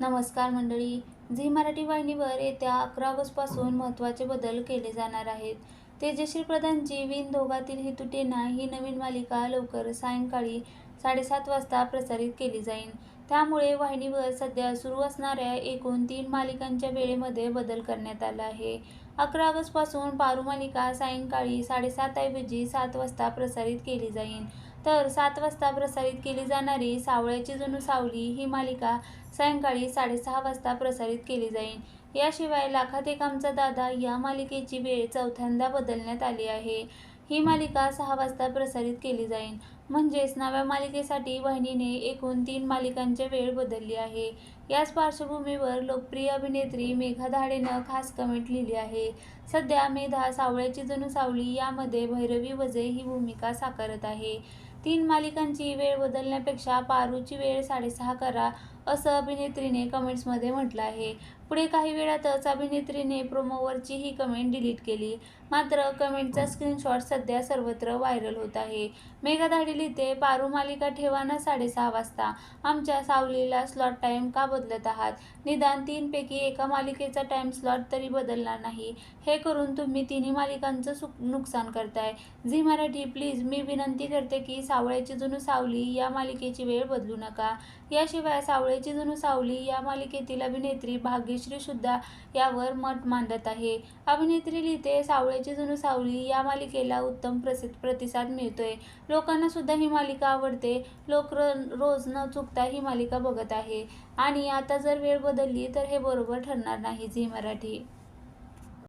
नमस्कार मंडळी. झी मराठी वाहिनीवर येत्या अकरा ऑगस्टपासून महत्त्वाचे बदल केले जाणार आहेत. तेजश्री प्रधानची विण दोघातील ही तुटेना ही नवीन मालिका लवकर सायंकाळी साडेसात वाजता प्रसारित केली जाईल. त्यामुळे वाहिनीवर सध्या सुरू असणाऱ्या एकूण तीन मालिकांच्या वेळेमध्ये बदल करण्यात आला आहे. अकरा ऑगस्टपासून पारू मालिका सायंकाळी साडेसातऐवजी सात वाजता प्रसारित केली जाईल. तर सात वाजता प्रसारित केली जाणारी सावळ्याची जणू सावली ही मालिका सायंकाळी साडेसहा वाजता प्रसारित केली जाईल. याशिवाय लाखात एक आमचा दादा या मालिकेची वेळ चौथ्यांदा बदलण्यात आली आहे. ही मालिका सहा वाजता प्रसारित केली जाईल. म्हणजेच नव्या मालिकेसाठी वाहिनीने एकूण तीन मालिकांची वेळ बदलली आहे. याच पार्श्वभूमीवर लोकप्रिय अभिनेत्री मेघा धाडेनं खास कमेंट लिहिली आहे. सध्या मेधा सावळ्याची जणू सावली यामध्ये भैरवी वजे ही भूमिका साकारत आहे. तीन मालिकांची वेळ बदलण्यापेक्षा पारूची वेळ साडेसहा करा असं अभिनेत्रीने कमेंट्समध्ये म्हटलं आहे. पुढे काही वेळातच अभिनेत्रीने प्रोमोवरची ही कमेंट डिलीट केली. मात्र कमेंटचा स्क्रीनशॉट सध्या सर्वत्र व्हायरल होत आहे. मेघा लिहिते पारू मालिका ठेवा ना साडेसहा वाजता. आमच्या सावलीला स्लॉट टाईम का बदलत आहात? निदान तीनपैकी एका मालिकेचा टाईम स्लॉट तरी बदलणार नाही. हे करून तुम्ही तिन्ही मालिकांचं सु नुकसान करताय. झी मराठी प्लीज मी विनंती करते की सावळ्याची जुनू सावली या मालिकेची वेळ बदलू नका. याशिवाय सावळ्याची जुनू सावली या मालिकेतील अभिनेत्री भाग्यश्री सुद्धा यावर मत मांडत आहे. अभिनेत्री लिहिते सावळ्याची जुनू सावली या मालिकेला उत्तम प्रसिद्ध प्रतिसाद मिळतोय. लोकांना सुद्धा ही मालिका आवडते. लोक र रोज न चुकता ही मालिका बघत आहे. आणि आता जर वेळ बदलली तर हे बरोबर ठरणार नाही झी मराठी.